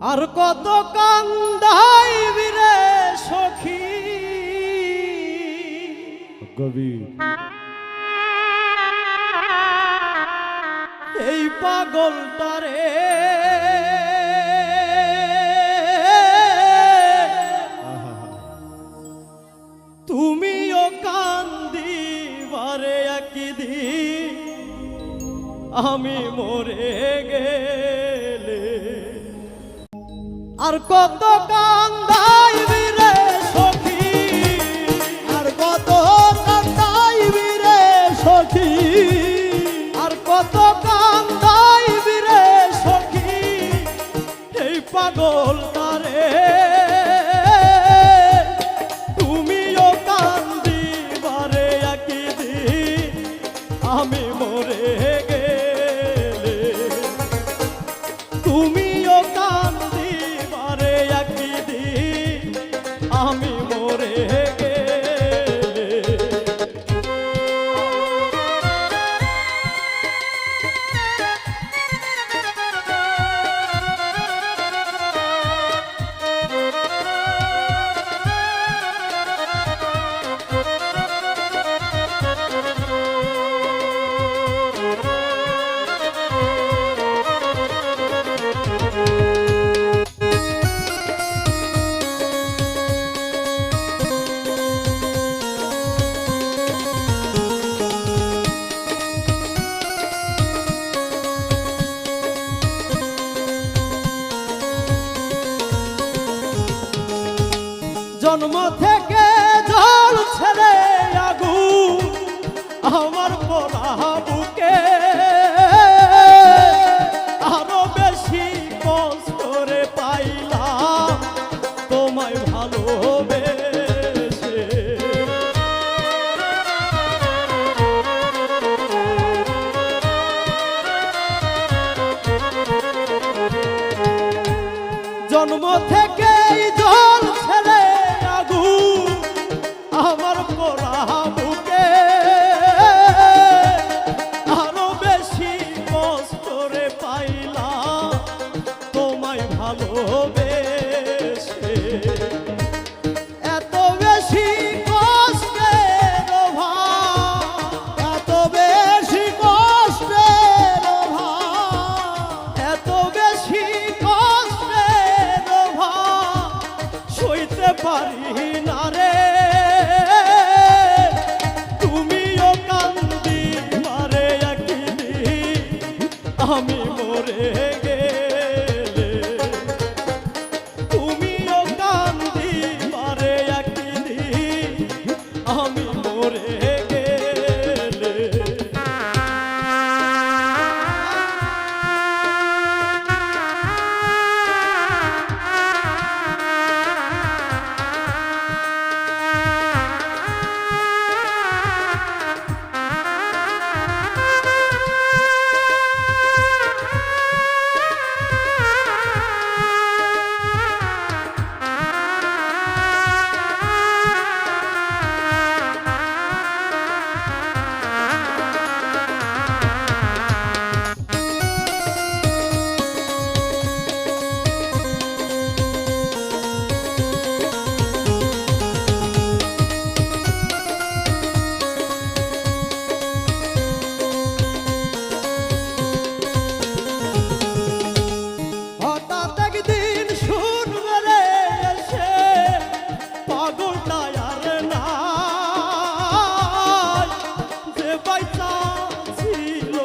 আর কত কান্দাই রে সখী। গভীর। এই পাগলটারে আর কত কান্দাইবি রে সখী, আর কত কান্দাইবি রে সখী, আর কত কান্দাইবি রে সখী। এই পাগল তারে থেকে জল ছেড়ে আগু আমার পোড়া বুকে। আরও বেশি কষ্ট করে পাইলাম, তোমায় ভালোবেসে। জন্ম থেকে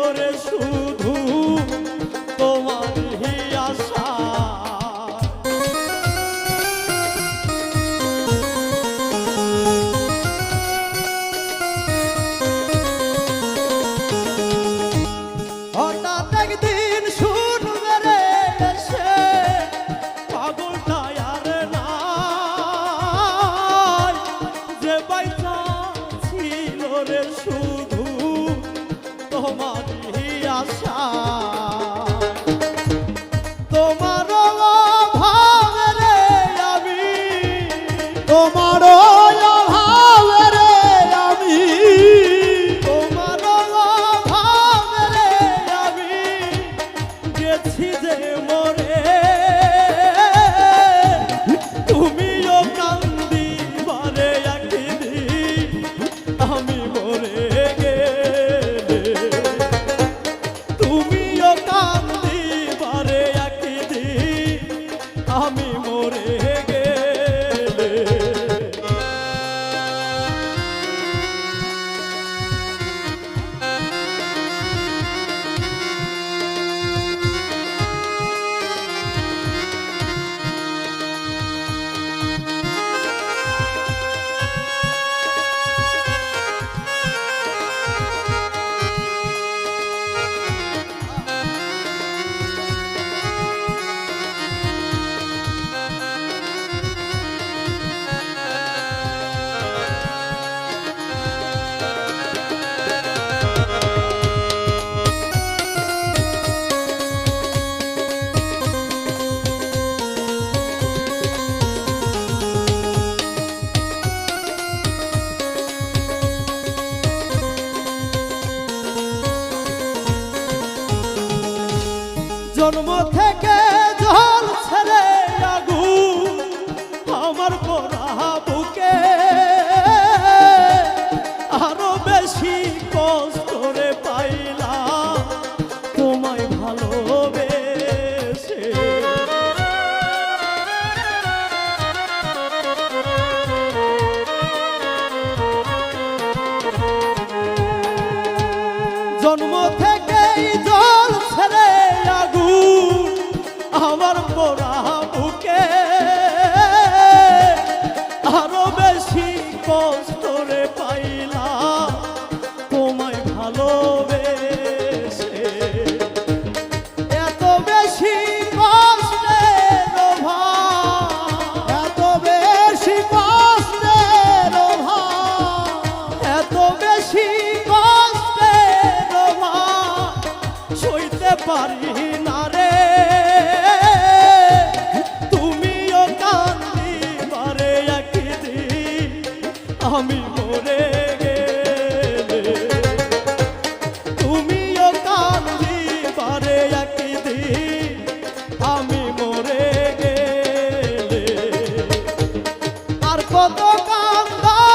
ওরে সুর হয়েছি যে মোর পোড়া বুকে। আরও বেশি কষ্ট রে পাইলা। আমি মরে গেলে। তুমিও কান্দি পারে একদিন। আমি মরে গেলে। আর কত কান্দা